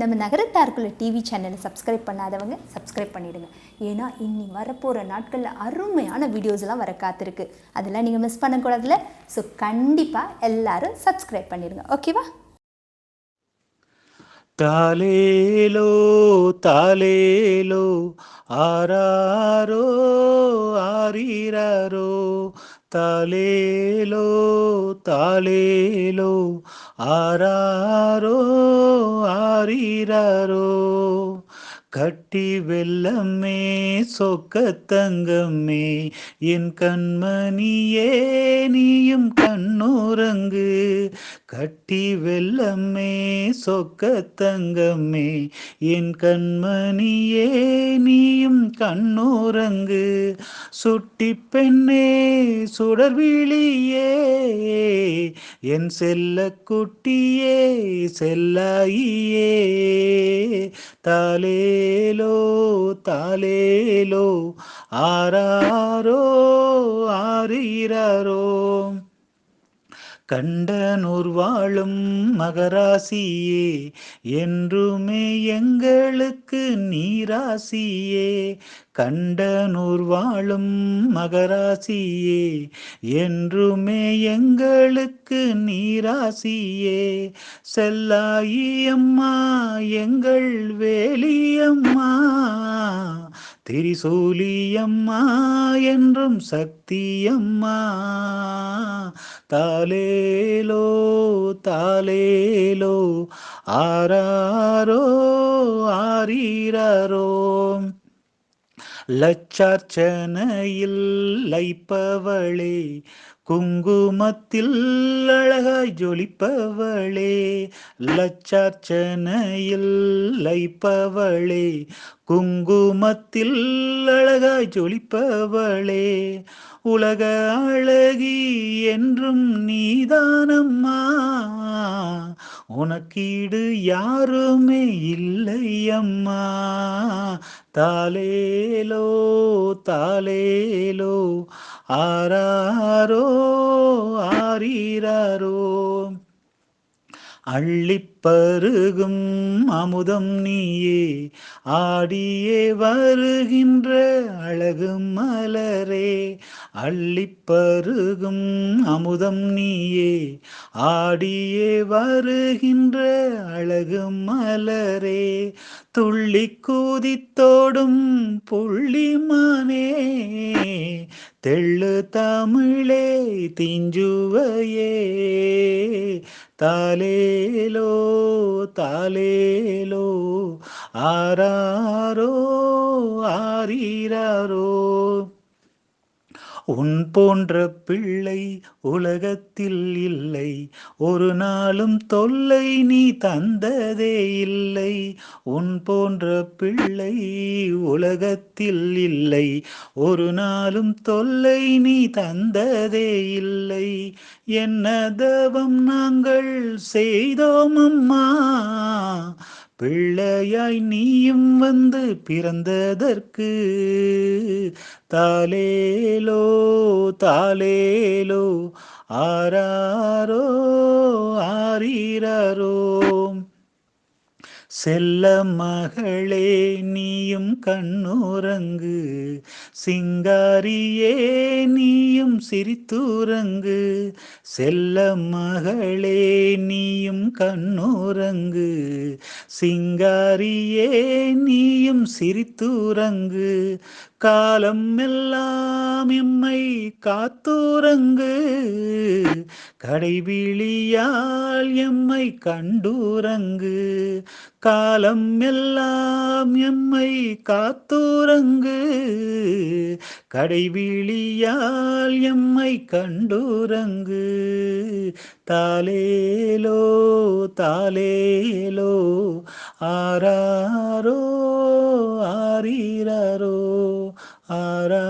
நம்ம நகரத்தாருக்குள்ள டிவி சேனலை சப்ஸ்கிரைப் பண்ணாதவங்க சப்ஸ்கிரைப் பண்ணிவிடுங்க ஏன்னா இன்னி வரப்போகிற நாட்களில் அருமையான வீடியோஸ்லாம் வர காத்திருக்கு. அதெல்லாம் நீங்கள் மிஸ் பண்ணக்கூடாதுல ஸோ கண்டிப்பாக எல்லாரும் சப்ஸ்கிரைப் பண்ணிடுங்க. ஓகேவா తాలేలో తాలేలో ఆరారో ఆరిరారో తాలేలో తాలేలో ఆరారో ఆరిరారో. கட்டி வெள்ளமே சொக்க தங்கமே. என் கண்மணியே நீயும் கண்ணுறங்கு. கட்டி வெள்ளமே சொக்க தங்கமே. என் கண்மணியே நீயும் கண்ணுறங்கு. சுட்டி பெண்ணே சுடர்விழியே. என் செல்ல குட்டியே செல்லாயியே தாலேலோ தாலேலோ ஆராரோ ஆரீராரோ கண்டனூர் வாழும் மகராசியே என்றுமே எங்களுக்கு நீராசியே. கண்டனூர் வாழும் மகராசியே என்றுமே எங்களுக்கு நீராசியே. செல்லாயியம்மா எங்கள் வேலியம்மா திரிசூலியம்மா என்றும் சக்தியம்மா. தாலேலோ தாலேலோ ஆராரோ ஆரீராரோ. லட்சார்ச்சனையில் லைப்பவளே குங்குமத்தில் அழகாய் ஜொலிப்பவளே லட்சார்ச்சனையில் லைப்பவளே குங்குமத்தில் அழகாய் ஜொலிப்பவளே உலக அழகி என்றும் நீதானம்மா. உனக்கீடு யாருமே இல்லையம்மா. தாலேலோ தாலேலோ ஆராரோ ஆரீராரோ. அள்ளிப்பருகும் அமுதம் நீயே. ஆடியே வருகின்ற அழகு மலரே. அள்ளிப்பருகும் அமுதம் நீயே. ஆடியே வருகின்ற அழகு மலரே. துள்ளி கூதித்தோடும் புள்ளிமானே தெள்ளு தமிழே தீஞ்சுவையே. தாலேலோ தாலேலோ ஆராரோ ஆரீராரோ உன் போன்ற பிள்ளை உலகத்தில் இல்லை. ஒரு நாளும் தொல்லை நீ தந்ததே இல்லை. உன் போன்ற பிள்ளை உலகத்தில் இல்லை. ஒரு நாளும் தொல்லை நீ தந்ததே இல்லை. என்ன தவம் நாங்கள் செய்தோம் அம்மா. பிள்ளையாய் நீயும் வந்து பிறந்ததற்கு. தாலேலோ தாலேலோ ஆராரோ ஆரீராரோ. செல்ல மகளே நீயும் கண்ணுறங்கு. சிங்காரியே நீயும் சிரித்துறங்கு. செல்ல மகளே நீயும் கண்ணுறங்கு. சிங்காரியே நீயும் சிரித்துறங்கு காலம் எல்லாம் எம்மை காத்துறங்கு கடைவிழியால் எம்மை கண்டுறங்கு காலம் எல்லாம் எம்மை காத்துறங்கு கடைவிழியால் எம்மை கண்டுறங்கு தாலேலோ தாலேலோ ஆராரோ ஆரீராரோ ஆரா